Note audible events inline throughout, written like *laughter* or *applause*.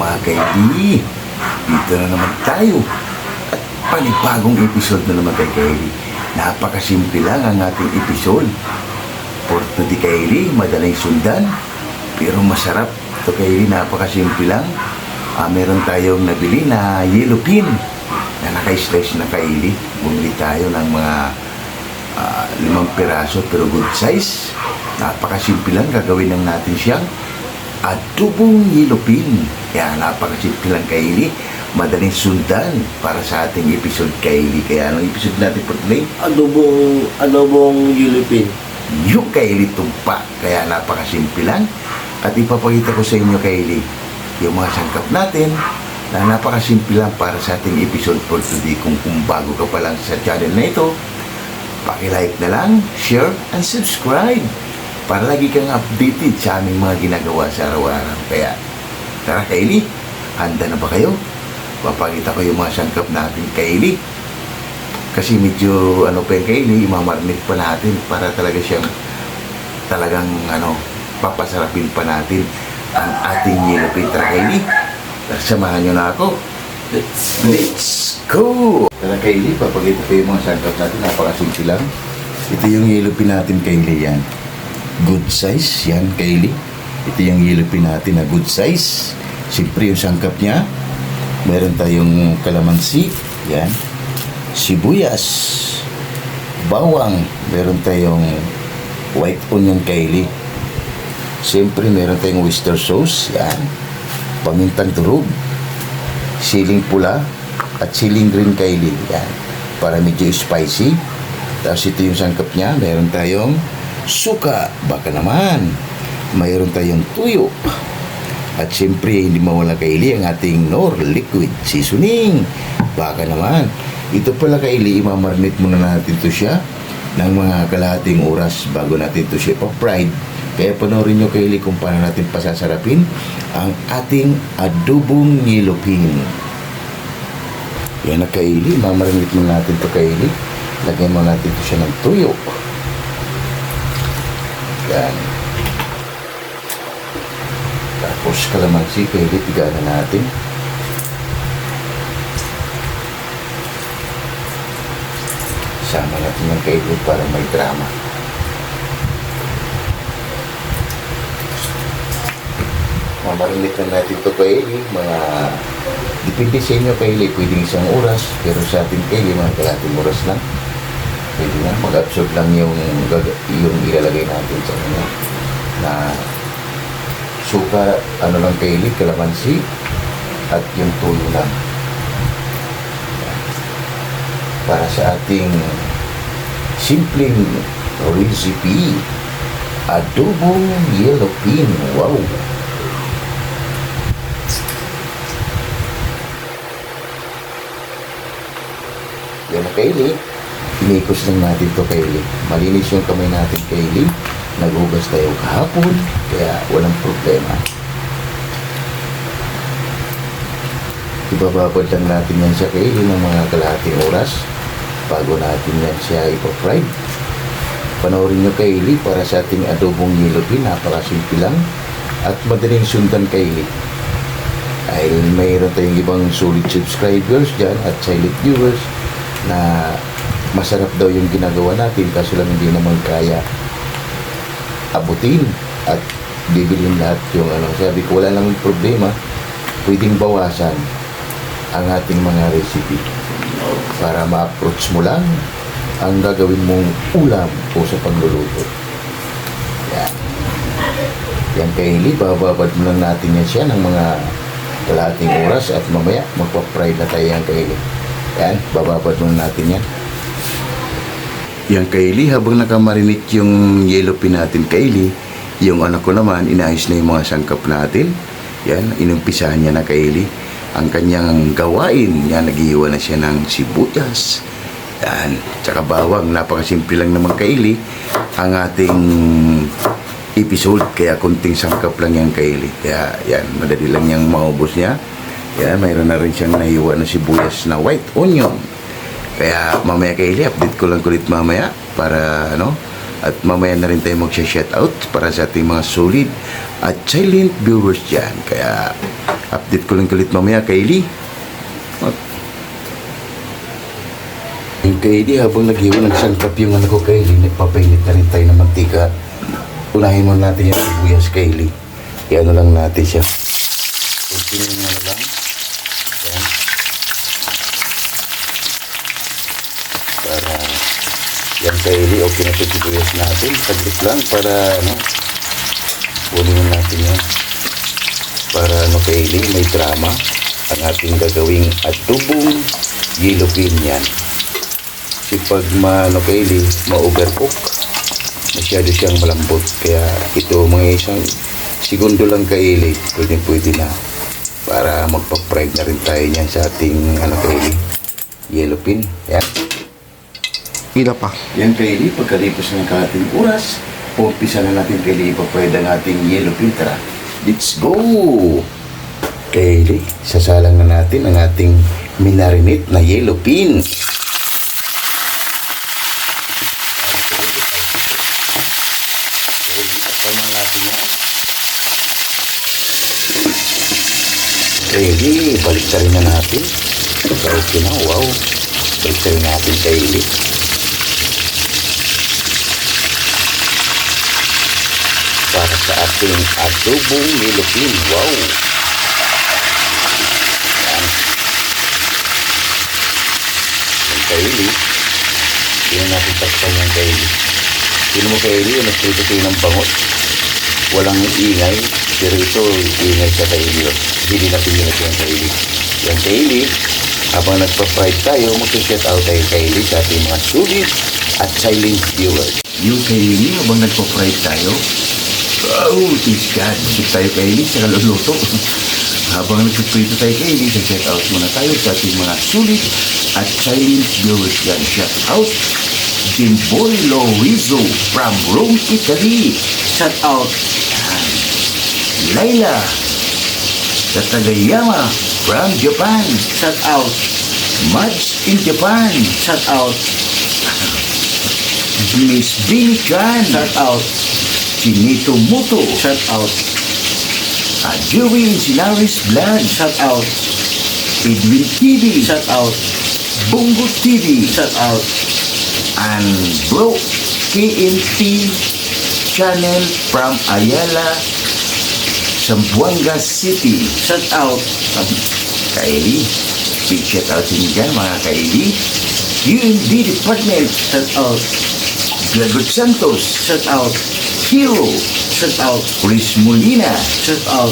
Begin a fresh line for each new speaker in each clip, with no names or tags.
Mga kaili, dito na naman tayo. At panibagong episode na naman kay Kaili. Napakasimple lang ang ating episode. Porto di Kaili, madaling sundan. Pero masarap. Ito Kaili, napakasimple lang. Ah, meron tayong nabili na yellow pin na naka-slice na Kaili. Bumili tayo ng mga ah, limang piraso pero good size. Napakasimple lang gagawin lang natin siyang adobong yelopin. Kaya napakasimple lang kaili. Madaling sundan para sa ating episode kaili. Kaya anong episode natin for today?
Adobong, adobong yulipin.
Yung kaili tumpa. Kaya napakasimple lang. At ipapakita ko sa inyo kaili yung mga sangkap natin na napakasimple lang para sa ating episode for today. Kung, kung bago ka pa lang sa channel na ito, Paki-like na lang, share, and subscribe para lagi kang updated sa aming mga ginagawa sa araw-araw. Kaya, tara Kylie, handa na ba kayo? Papakita ko yung mga sangkap natin Kylie. Kasi medyo ano pa yung Kylie, imamarnit pa natin para talaga siyang talagang ano, papasarapin pa natin ang ating yellow pin. Tara Kylie, samahan nyo na ako.
Let's
go! Tara Kylie, papakita ko yung mga sangkap natin. Napakasimple lang. Ito yung yellow natin Kylie yan. Good size yan Kylie. Ito yung yellow pin natin na good size. Siyempre yung sangkap niya. Meron tayong kalamansi. Yan. Sibuyas. Bawang. Meron tayong white onion Kylie. Siyempre meron tayong oyster sauce. Yan. Pamintang turog siling pula at siling green kaili. Yan. Para medyo spicy. Tapos ito yung sangkap niya. Meron tayong suka. Baka naman. Mayroon tayong tuyo. At siyempre, hindi mawala kaili ang ating Nor Liquid Seasoning. Baka naman. Ito pala kaili, imamarnit muna natin to siya ng mga kalahating oras bago natin to siya pa-fried. Kaya panoorin nyo kaili kung paano natin pasasarapin ang ating adobong nilopin. Yan na kaili, mamarinit mo natin to kaili. Lagyan mo natin to siya ng tuyo. Yan. Kalamansi kaili, tiganan natin. Sama natin yung kaili para may drama. Mamarinit na natin ito kaili, mga Depende sa inyo kaili, pwedeng isang oras, pero sa atin kaili, mga kalating oras lang. Pwede na, mag-absorb lang yung, yung ilalagay natin sa kanya. Na suka, ano lang kaili, kalamansi, at yung tuyo lang. Para sa ating simpleng recipe, adobong yellow pin. Wow! Yan na Kaylee. Inikos lang natin to Kaylee. Malinis yung kamay natin Kaylee. Naghugas tayo kahapon. Kaya walang problema. Ibababad lang natin yan sa Kaylee ng mga kalahating oras bago natin yan siya ipa-fried. Panoorin nyo Kaylee para sa ating adobong yelopin. Napakasimple lang at madaling sundan Kaylee. Dahil mayroon tayong ibang solid subscribers dyan at silent viewers na masarap daw yung ginagawa natin kaso lang hindi naman kaya abutin at bibilin lahat yung ano. Sabi ko wala namang problema, pwedeng bawasan ang ating mga recipe para ma-approach mo lang ang gagawin mong ulam o sa pagluluto. Yan. Yan kay Hili, bababad mo lang natin yan siya ng mga kalahating oras at mamaya magpa-fry na tayo yan kay Hili. Yan, bababad muna natin yan. Yan Kaylee, habang nakamarinate yung yellow pin natin Kaylee, yung anak ko naman, inayos na yung mga sangkap natin. Yan, inumpisahan niya na Kaylee. Ang kanyang gawain, yan, naghihiwa na siya ng sibuyas. Yan, tsaka bawang, napakasimple lang naman Kaylee. Ang ating episode, kaya kunting sangkap lang yan Kaylee. Kaya yan, madali lang niyang maubos niya. Yan, mayroon na rin siyang nahiwa na sibuyas na white onion. Kaya mamaya kay Eli, update ko lang kulit mamaya para ano, at mamaya na rin tayo mag-shout out para sa ating mga solid at silent viewers dyan. Kaya update ko lang ulit mamaya, Kaylee. Yung Kaylee, habang naghiwa ng sangkap yung ano ko, Kaylee, nagpapainit na rin tayo ng mantika. Unahin mo natin yung sibuyas, Kaylee. Iano lang natin siya. Kunting ano lang. Para okay na ito sibuyas natin. Saglit lang para ano, kunin natin yan. Para ano Kaylee, may drama. Ang ating gagawing adobong yellow yan. Kasi pag ma, ano Kaylee, ma-overcook, masyado siyang malambot. Kaya ito, mga isang segundo lang Kaylee, pwede pwede na. Para magpa-fry na rin tayo niyan sa ating ano Kaylee, yellow bean. Yan.
Ila pa.
Yan Kaylee, pagkalipas ng kalating oras, umpisa na natin Kaylee ipapwede ang yellow. Tara, let's go! Kaylee, sasalang na natin ang ating minarinate na yellow bean. Kaylee, balik na rin na natin. So, okay na, wow. Balik na rin natin para sa ating adobong nilupin. Wow! Yan. Yung kaili. Hindi natin takpan yung kaili. Sino mo kaili, yung nagprito kayo ng bangot. Walang ingay, pero ito ingay sa kaili. Hindi natin yun yung kaili. Yung kaili, habang nagpa-fried tayo, mag-shout out tayo kaili sa ating mga sulit at silent viewers. Yung kaili, habang nagpa-fried tayo, Oh, please God. Busog tayo kay Ellie sa kaluluto. Habang nagpiprito tayo kay Ellie, check out muna tayo sa ating mga sulit at silent viewers yan. Shout out Jimboy Loizo from Rome, Italy. Shout out. Laila sa Tagayama from Japan. Shout out Mads in Japan. Shout out *laughs* Miss Billy Chan. Shout out Chinito Muto. Shout out. Uh, Joey Sinaris Vlog. Shout out. Edwin TV. Shout out. Bongo TV. Shout out. And bro, KNT channel from Ayala, Zamboanga City. Shout out. Um, Kaeli. Big shout out inyo dyan, mga Kaeli. UMD Department. Shout out. Gregor Santos. Shout out. Hero. Shout out. Chris Molina. Shout out.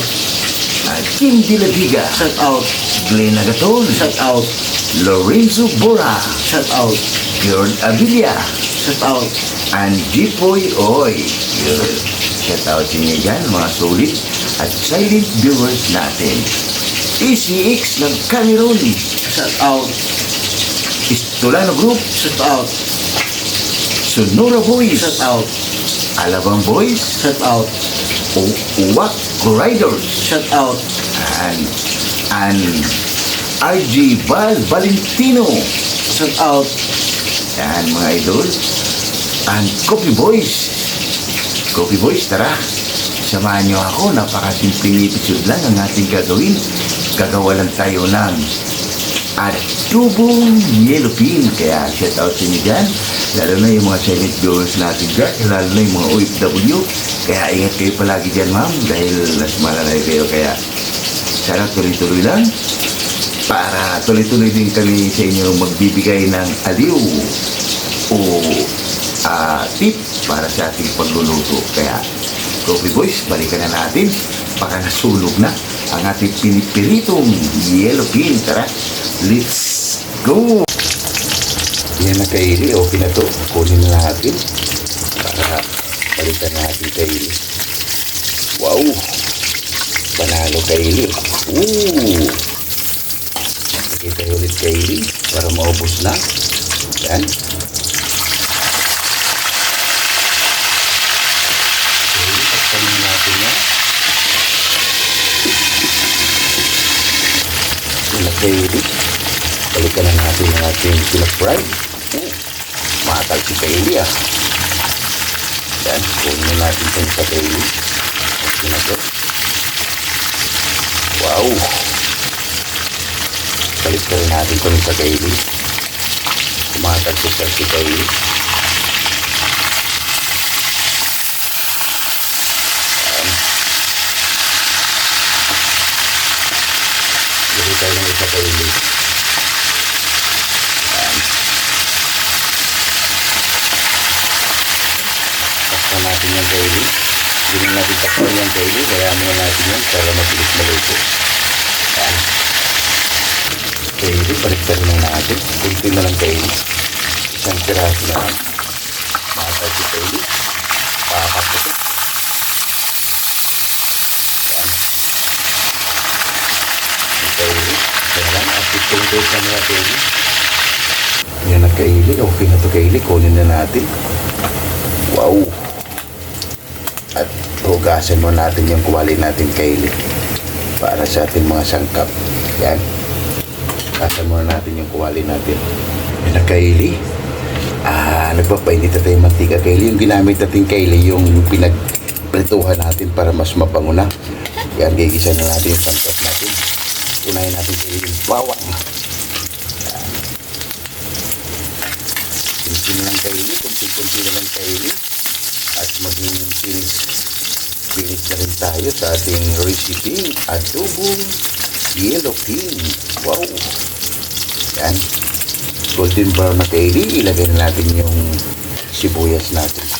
Uh, Kim De La Viga. Shout out. Glenn Agaton. Shout out. Lorenzo Bora. Shout out. Bjorn Abilia. Shout out. And Jipoy Oy. Yun. Shout out sa inyo dyan, mga solid at silent viewers natin. ECX ng Cameroon. Shout out. Istolano Group. Shout out. Sonora Boys. Shout out. Alabang Boys. Shout out. Uwak Riders. Shout out. And, and RG Val Valentino. Shout out. Yan mga idol. And Coffee Boys. Coffee Boys, tara. Samahan niyo ako. Napakasimpleng episode lang ang ating gagawin. Gagawa lang tayo ng adobong yellow bean. Kaya shout out sa inyo dyan. Lalo na yung mga silent viewers natin dyan. Lalo na yung mga OFW. Kaya ingat kayo palagi dyan ma'am. Dahil nas malalay kayo. Kaya sana tuloy-tuloy lang. Para tuloy-tuloy din kami sa inyo magbibigay ng aliw o ah, tip para sa ating pagluluto. Kaya Coffee Boys, balikan na natin. Baka nasulog na ang ating pinipiritong yellow bean. Tara, let's go! Yan na kaili, okay na to. Kunin na natin para balikan natin kaili. Wow! Panalo kaili. Ooh! Tayo ulit kaili para maubos na. Yan. Kaili, pagkanin natin yan. Yan na kaili. Balikan na natin ang ating pinag-fry. Oh, Matal si Kaili ah. Yan, kunin na natin itong sa Kaili. ko na to. Wow! Balik ka rin natin kung sa kaili. Kumatagpag si kaili. Tayo ng isa kaili. Takpan natin yung kaili. Hindi na natin takpan yung kaili. Kaya muna natin yan para mabilis maluto. Yan. Kaili, balik na natin. Kunti na lang kaili. Isang piraso na lang. Makakal si kaili. Pakakaputok. Yan. Yung kaili. Ito na lang. At itong days na mga kaili. Yan na kaili. Okay na to kaili. Kunin na natin. Wow! At hugasan mo natin yung kuwali natin kaili para sa ating mga sangkap. Yan. Hugasan mo natin yung kuwali natin. Yan na kaili. Ah, nagpapainit na tayong mantika kaili. Yung ginamit natin kaili, yung pinagprituhan natin para mas mabango na. Yan, gigisa na natin yung sangkap natin. Unahin natin yung bawang. Kunti na lang kaili, kunti-kunti lang kaili. At maging finish, finish na rin tayo sa ating recipe, adobong yellow pin. Wow! Yan. Golden brown na kaili, ilagay na natin yung sibuyas natin.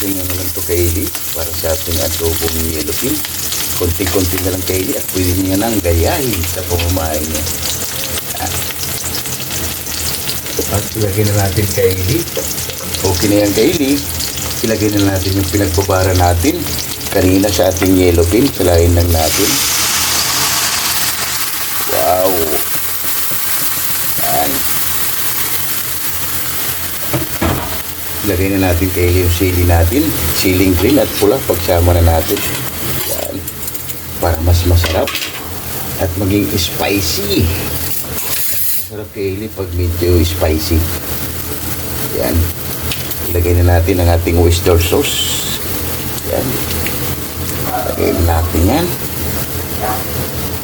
Nga na lang to kaili para sa ating adobong yellow pin. Konti-konti na lang kaili at pwede niya nang gayahin sa pamamahay niya. Yan. At ilagay na natin kaili. Okay na yan kaili. Ilagay na natin yung pinagbabara natin kanina sa ating yellow pin. Salahin lang natin. Wow! Yan. Ilagay na natin kaili yung sili natin. Siling green at pula pagsama na natin. Yan. Para mas masarap at maging spicy. Masarap kaili pag medyo spicy. Yan. Ilagay na natin ang ating oyster sauce. Yan. Ilagay na natin yan.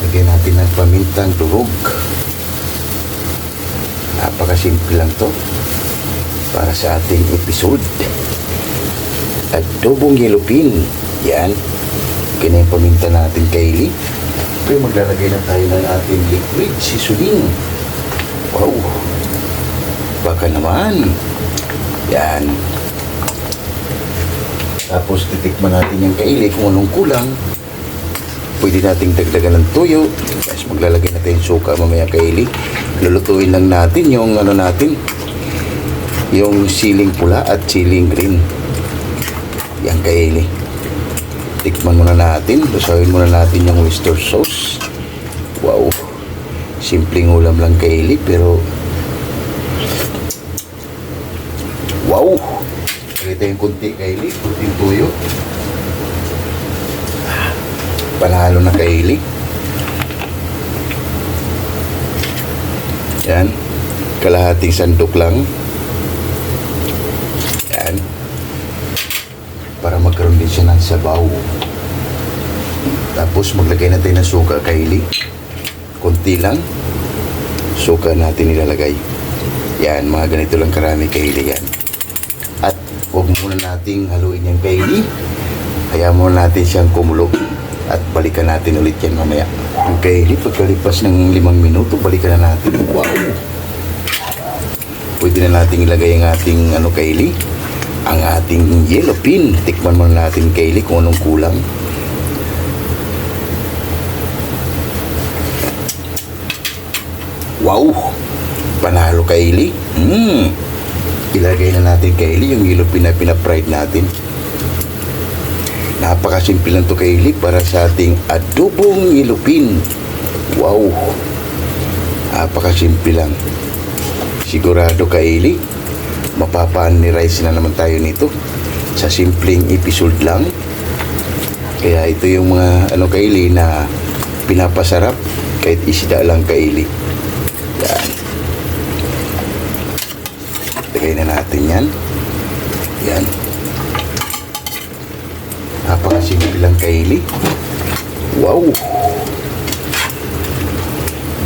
Ilagay natin ang pamintang durog. Napakasimple lang to para sa ating episode. Adobong yellow pin. Yan. Okay na yung paminta natin kaili. Okay, maglalagay na tayo ng ating liquid seasoning. Wow. Baka naman. Yan. Tapos titikman natin yung kaili kung anong kulang. Pwede nating dagdagan ng tuyo. Guys, maglalagay na tayong suka mamaya kaili. Lulutuin lang natin yung ano natin, yung siling pula at siling green. Yan kaili. Tikman muna natin. Lusawin muna natin yung oyster sauce. Wow. Simpleng ulam lang kaili pero Wow! Pakita yung kunti kaili, kunting tuyo. Panalo na kaili. Yan. Kalahating sandok lang. Yan. Para magkaroon din siya ng sabaw. Tapos maglagay natin ng suka kaili. Kunti lang. Suka natin ilalagay. Yan, mga ganito lang karami kaili yan. At huwag muna nating haluin yung kaili. Kaya muna natin siyang kumulo. At balikan natin ulit yan mamaya. Ang kaili, pagkalipas ng limang minuto, balikan na natin. Wow! Pwede na nating ilagay ang ating ano kaili. Ang ating yellow pin. Tikman muna natin kaili kung anong kulang. Wow! Panalo kaili. Hmm. Ilagay na natin kaili yung yellow pin na pinapride natin. Napakasimple lang to kaili para sa ating adobong yellow pin. Wow! Napakasimple lang. Sigurado kaili, mapapaan ni rice na naman tayo nito sa simpleng episode lang. Kaya ito yung mga ano kaili na pinapasarap kahit isda lang kaili. Yan. Lagay na natin yan. Yan. Napakasimple lang kaili. Wow!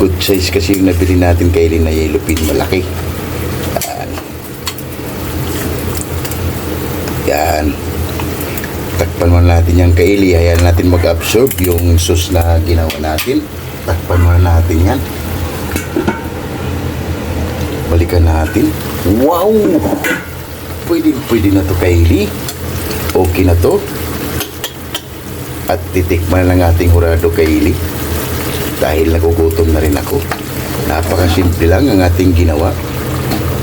Good size kasi yung nabili natin kaili na yellow pin malaki. Yan. Yan. Takpan natin yung kaili. Hayaan natin mag-absorb yung sauce na ginawa natin. Takpan natin yan. Balikan natin. Wow! Pwede, pwede na to kaili. Okay na to. At titikman lang ating hurado kaili. Dahil nagugutom na rin ako. Napakasimple lang ang ating ginawa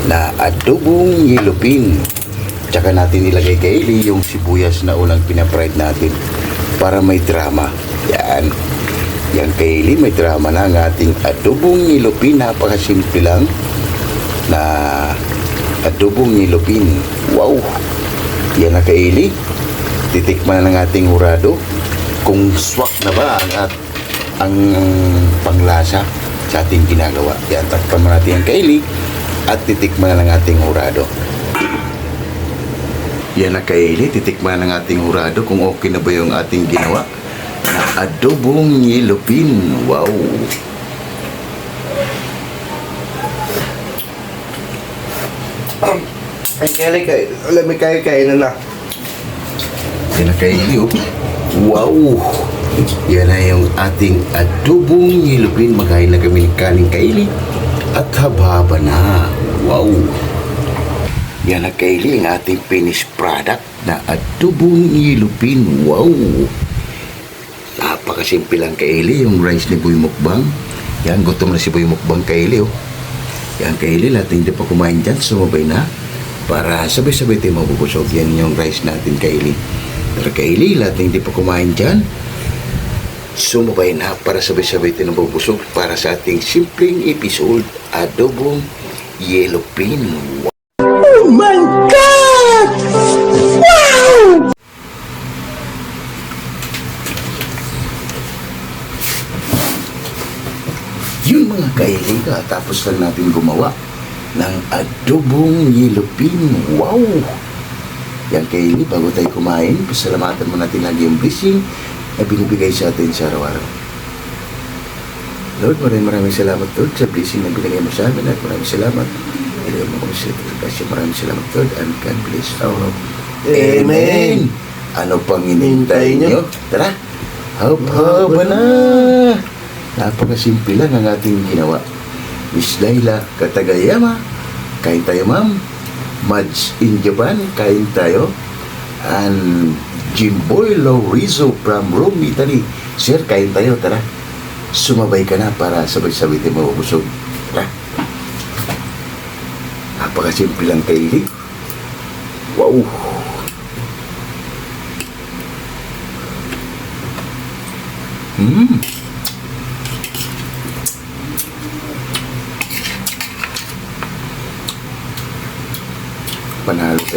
na adobong yelupin. Tsaka natin ilagay kaili yung sibuyas na ulang pinapride natin para may drama. Yan. Yan kaili, may drama na ang ating adobong yelupin. Napakasimple lang na adobong yelupin. Wow! Yan na kaili. Titikman na ng ating hurado kung swak na ba ang at ang panglasa sa ating ginagawa. Yan, takpan mo natin ang kaili at titikman na ng ating hurado. Yan na kaili, titikman ng ating hurado kung okay na ba yung ating ginawa na adobong yelupin. Wow!
Ay, kaya kaya, alam mo kaya kaya na.
Yan na kaili, oh. Wow! Yan na yung ating adobong yelupin. Maghain na kami ng kaning kaili at hababa na. Wow! Yan na kaili ang ating finished product na adobong yelupin. Wow! Napakasimple lang kaili yung rice ni Boy Mukbang. Yan, gutom na si Boy Mukbang kaili, oh. Yan kaili, lahat hindi pa kumain dyan, sumabay na. Para sabay-sabay tayo mabubusog. Yan yung rice natin kaili. Pero kaili, lahat hindi pa kumain dyan, sumabay na para sabay-sabay tayo mabubusog para sa ating simpleng episode, adobong yellow pin. Yun mga kaibigan, tapos lang natin gumawa ng adobong yelupin. Wow! Yan kaili, bago tayo kumain, pasalamatan mo natin lagi yung blessing na binibigay sa atin sa araw-araw. Lord, maraming maraming salamat, Lord, sa blessing na binigay mo sa amin at maraming salamat. Ilagay mo kami sa kasi maraming salamat, Lord, and God bless our Lord.
Amen.
Ano pang Hinintay nyo? Tara, haba na! Napakasimple lang ang ating ginawa. Miss Laila Katagayama, kain tayo ma'am. Mads in Japan, kain tayo. And Jimboy Laurizo from Rome, Italy. Sir, kain tayo, tara. Sumabay ka na para sabay-sabay tayo mabubusog. Tara. Napakasimple lang kaili. Wow! Hmm.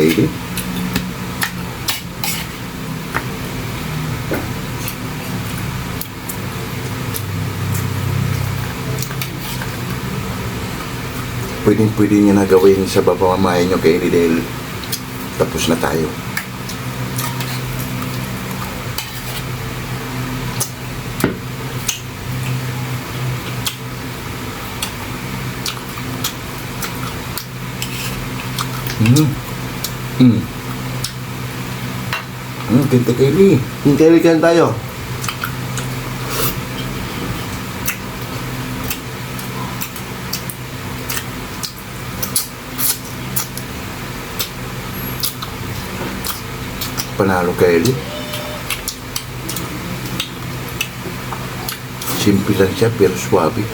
Panalo tayo din. Pwedeng pwede nyo na gawin sa papamamahay nyo kay dahil tapos na tayo. Mm. Mm. Mm, tinta kayo ni.
Hintay kaya tayo.
Panalo kayo ni. Simple lang siya pero swabe.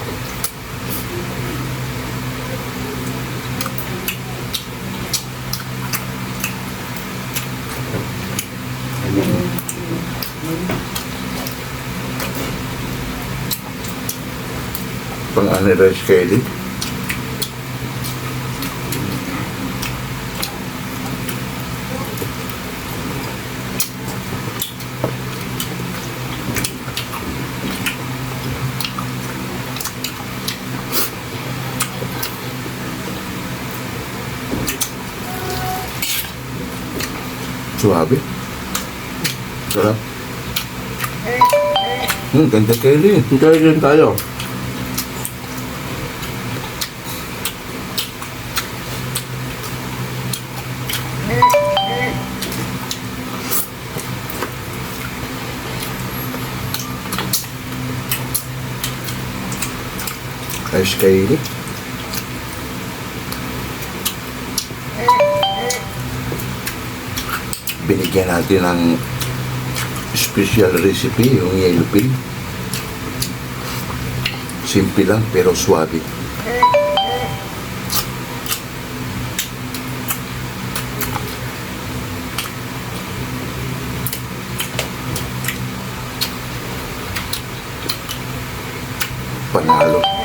nila si Kelly. Suabe. Sarap. Hmm, ganda Kelly.
Enjoy din tayo.
Ayos Kelly. Binigyan natin ng special recipe, yung yellow pin. Simple lang pero swabe. Panalo. Panalo.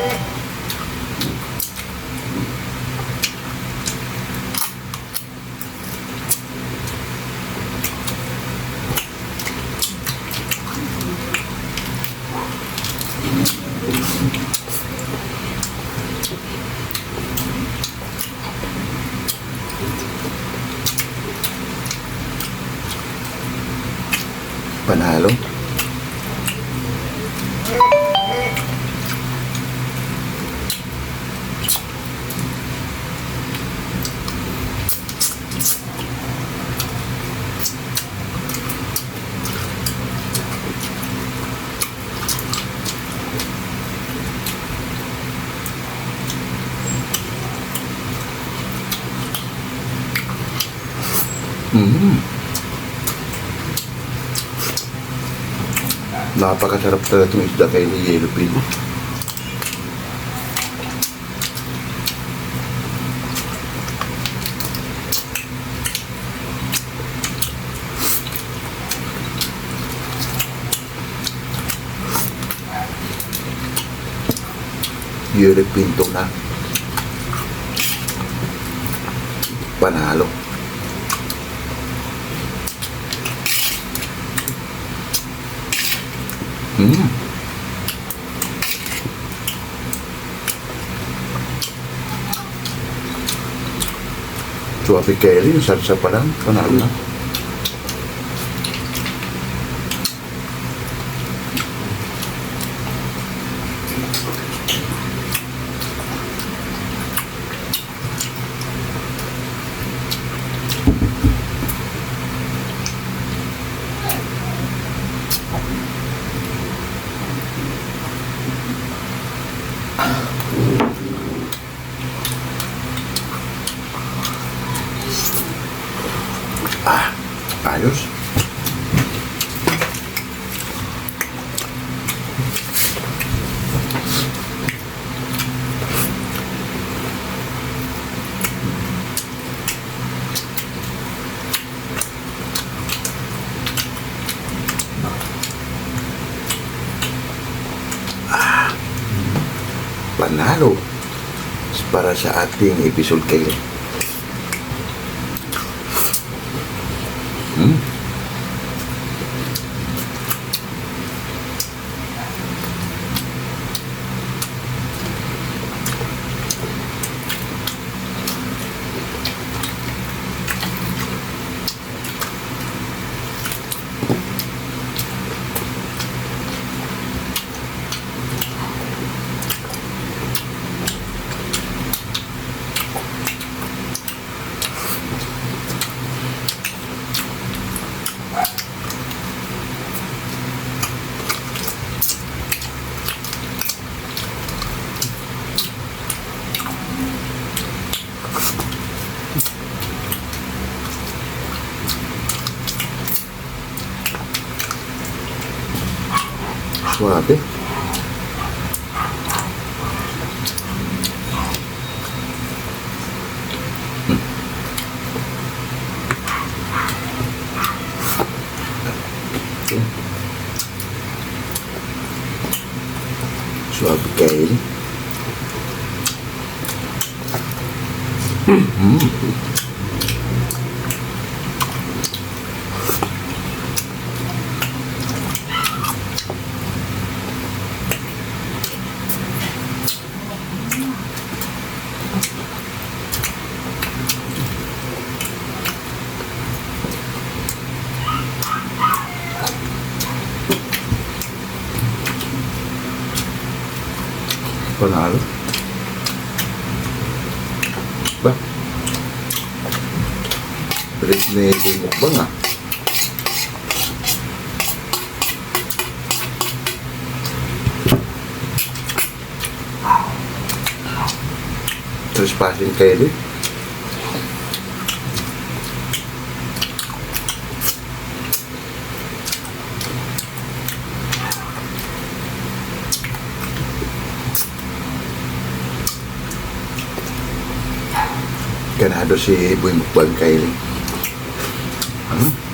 Mm. Napakasarap talaga itong isda kay ni Yellow Pin. Yellow Pin to na. Panalo. Mm. Suwabe Kelly, yung salsa pa lang, panalo na. Ah, ayos. Ah, panalo para sa ating episode kayo. Trespassing kayo din. Ganado si Boy Mukbang Kylie. Ano?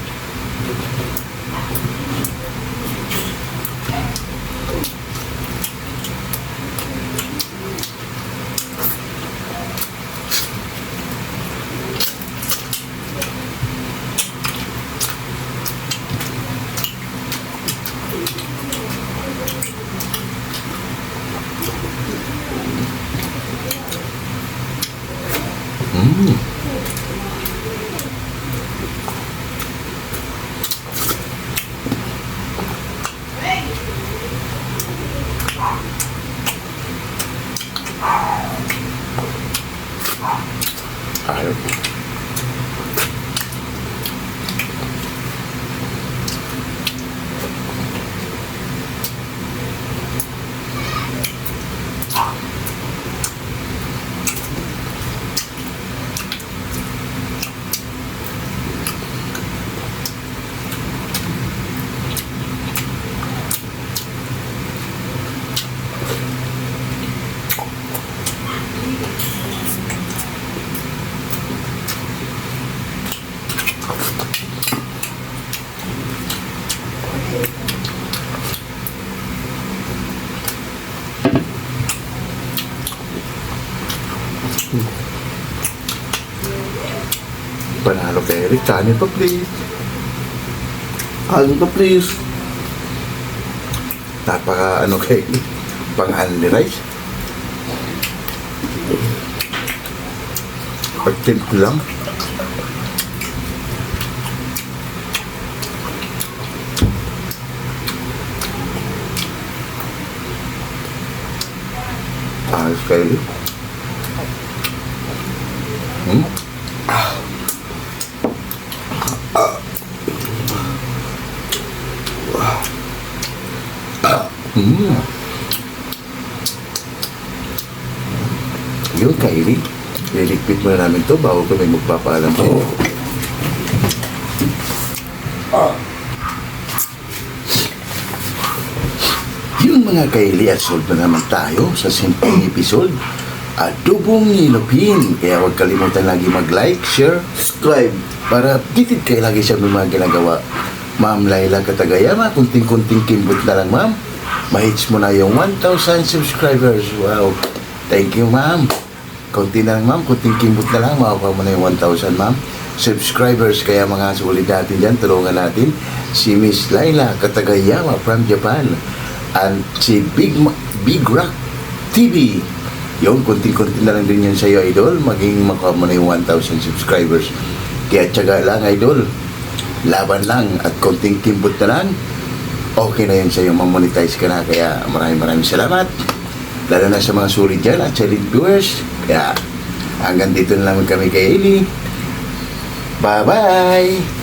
Mm. Ayaw. Panalo kay Eric. Kanin pa, please.
Ano to please?
Napaka ano kay pangalan ni Rice. Pagtimp lang. Ayos kayo. Hmm? Mm. Yung Kylie, liligpit muna namin to bago kami magpapaalam sa'yo. Yung mga Kylie at solve na naman tayo sa simpleng episode. Adobong nilupin. Kaya huwag kalimutan lagi mag-like, share,
Subscribe.
para updated kayo lagi sa mga ginagawa. Ma'am Laila Katagayama, kunting-kunting kimbot na lang, ma'am. Mahits mo na yung 1,000 subscribers. Wow. Thank you, ma'am. Kunti lang, ma'am. Kunting kimbot na lang. Makakuha mo na yung 1,000, ma'am. Subscribers. Kaya mga sulit natin dyan, tulungan natin si Miss Laila Katagayama from Japan. And si Big, Big Rock TV. Yung kunti-kunti na lang din yan sa'yo, idol. Maging makuha mo na yung 1,000 subscribers. Kaya tiyaga lang, idol. Laban lang at konting kimbot na lang. Okay na yun sa'yo, mamonetize ka na. Kaya maraming maraming salamat. Lalo na sa mga sulit dyan at sa viewers. Kaya hanggang dito na lang kami kay Eli. Bye-bye!